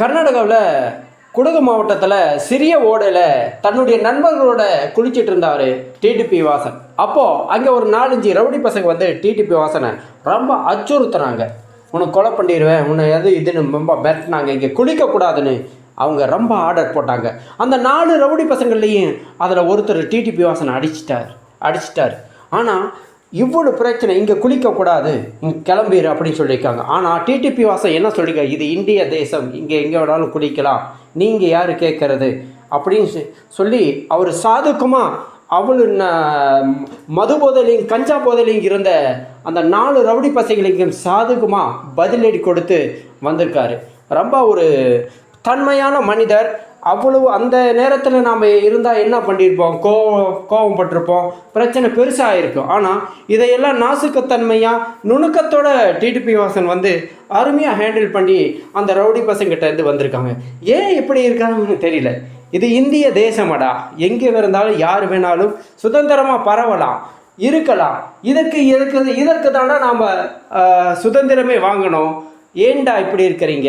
கர்நாடகாவில் குடகு மாவட்டத்தில் சிறிய ஓடையில் தன்னுடைய நண்பர்களோட குளிச்சிட்டு இருந்தார் டிடிபி வாசன். அப்போது அங்கே ஒரு நாலஞ்சு ரவுடி பசங்க வந்து டிடிபி வாசனை ரொம்ப அச்சுறுத்துனாங்க. உனக்கு கொலை பண்ணிடுவேன் உன்னை எது இதுன்னு ரொம்ப மிரட்டினாங்க இங்கே குளிக்கக்கூடாதுன்னு அவங்க ரொம்ப ஆர்டர் போட்டாங்க. அந்த நாலு ரவுடி பசங்கள்லேயும் அதில் ஒருத்தர் டிடிபி வாசனை அடிச்சிட்டார் அடிச்சிட்டார். ஆனால் இவ்வளோ பிரச்சனை இங்கே குளிக்கக்கூடாது இங்கே கிளம்பிடு அப்படின்னு சொல்லியிருக்காங்க. ஆனால் டிடிபி வாசன் என்ன சொல்லிக்க இது இந்திய தேசம் இங்கே எங்கே வேணாலும் குளிக்கலாம் நீங்கள் யார் கேட்கறது? அப்படின்னு சொல்லி அவர் சாதுக்குமா அவளு ந- மது போதலையும் கஞ்சா போதலையும் இருந்த அந்த நாலு ரவுடி பசங்களுக்கு சாதுக்குமா பதிலடி கொடுத்து வந்திருக்காரு. ரொம்ப ஒரு தன்மையான மனிதர் அவ்வளவு அந்த நேரத்தில் நாம் இருந்தால் என்ன பண்ணியிருப்போம் கோவம் பட்டிருப்போம் பிரச்சனை பெருசாக இருக்கும் ஆனால் இதையெல்லாம் நாசுக்கத்தன்மையாக நுணுக்கத்தோட டிடிபி வாசன் வந்து அருமையாக ஹேண்டில் பண்ணி அந்த ரவுடி பசங்கிட்ட இருந்து வந்திருக்காங்க. ஏன் இப்படி இருக்காங்கன்னு தெரியல. இது இந்திய தேசமடா. எங்கே இருந்தாலும் யார் வேணாலும் சுதந்திரமாக பரவலாம் இருக்கலாம். இதற்கு இதற்கு இதற்கு தானே நாம் சுதந்திரமே வாங்கணும். ஏன்டா இப்படி இருக்கிறீங்க?